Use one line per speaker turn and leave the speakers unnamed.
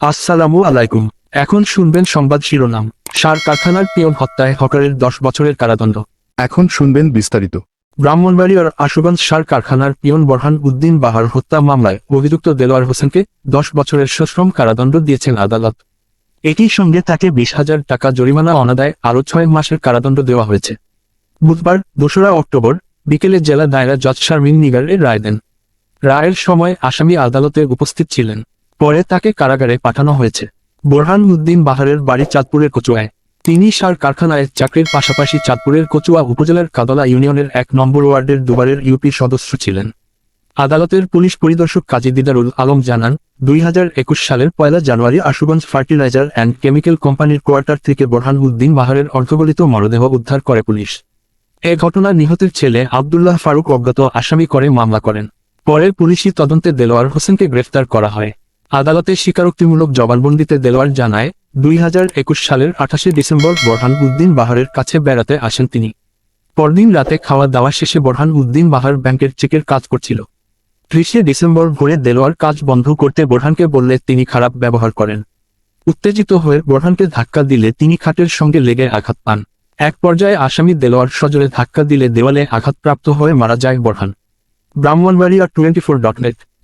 আসসালামু আলাইকুম। এখন শুনবেন সংবাদ শিরোনাম। সার কারখানার পিয়ন হত্যায় হকারের দশ বছরের কারাদণ্ড।
এখন শুনবেন বিস্তারিত।
ব্রাহ্মণবাড়িয়ার আশুগঞ্জ সার কারখানার পিয়ন বরহান উদ্দিন বাহার হত্যা মামলায় অভিযুক্ত দেলোয়ার হোসেনকে দশ বছরের সশ্রম কারাদণ্ড দিয়েছেন আদালত। এটির সঙ্গে তাকে বিশ হাজার টাকা জরিমানা অনাদায় আরও ছয় মাসের কারাদণ্ড দেওয়া হয়েছে। বুধবার দোসরা অক্টোবর বিকেলে জেলা দায়রা জজ শারমিন নিগারের রায় দেন। রায়ের সময় আসামি আদালতে উপস্থিত ছিলেন। পরে তাকে কারাগারে পাঠানো হয়েছে। বোরহান উদ্দিন বাহারের বাড়ি চাঁদপুরের কচুয়ায়। তিনি সার কারখানায় চাকরির পাশাপাশি চাঁদপুরের কচুয়া উপজেলার কাদলা ইউনিয়নের এক নম্বর ওয়ার্ডের দুবারের ইউপি সদস্য ছিলেন। আদালতের পুলিশ পরিদর্শক কাজী দিদারুল আলম জানান, দুই একুশ সালের পয়লা জানুয়ারি আশুগঞ্জ ফার্টিলাইজার অ্যান্ড কেমিক্যাল কোম্পানির কোয়ার্টার থেকে বোরহান উদ্দিন বাহারের অর্ধগলিত মরদেহ উদ্ধার করে পুলিশ। এ ঘটনায় নিহতের ছেলে আবদুল্লাহ ফারুক অজ্ঞাত আসামি করে মামলা করেন। পরে পুলিশি তদন্তে দেলোয়ার হোসেনকে গ্রেফতার করা হয়। আদালতে স্বীকারোক্তিমূলক জবানবন্দিতে দেলোয়ার জানায়, দুই হাজার একুশ সালের আঠাশে ডিসেম্বর বোরহান উদ্দিন বাহারের কাছে বেড়াতে আসেন তিনি। পরদিন রাতে খাওয়া দাওয়া শেষে বোরহান উদ্দিন বাহার ব্যাংকের চেকের কাজ করছিল। ত্রিশে ডিসেম্বর ভোরে দেলোয়ার কাজ বন্ধ করতে বোরহানকে বললে তিনি খারাপ ব্যবহার করেন। উত্তেজিত হয়ে বোরহানকে ধাক্কা দিলে তিনি খাটের সঙ্গে লেগে আঘাত পান। এক পর্যায়ে আসামি দেলোয়ার সজোরে ধাক্কা দিলে দেওয়ালে আঘাতপ্রাপ্ত হয়ে মারা যায় Borhan. Brahmanbaria twenty four dot net.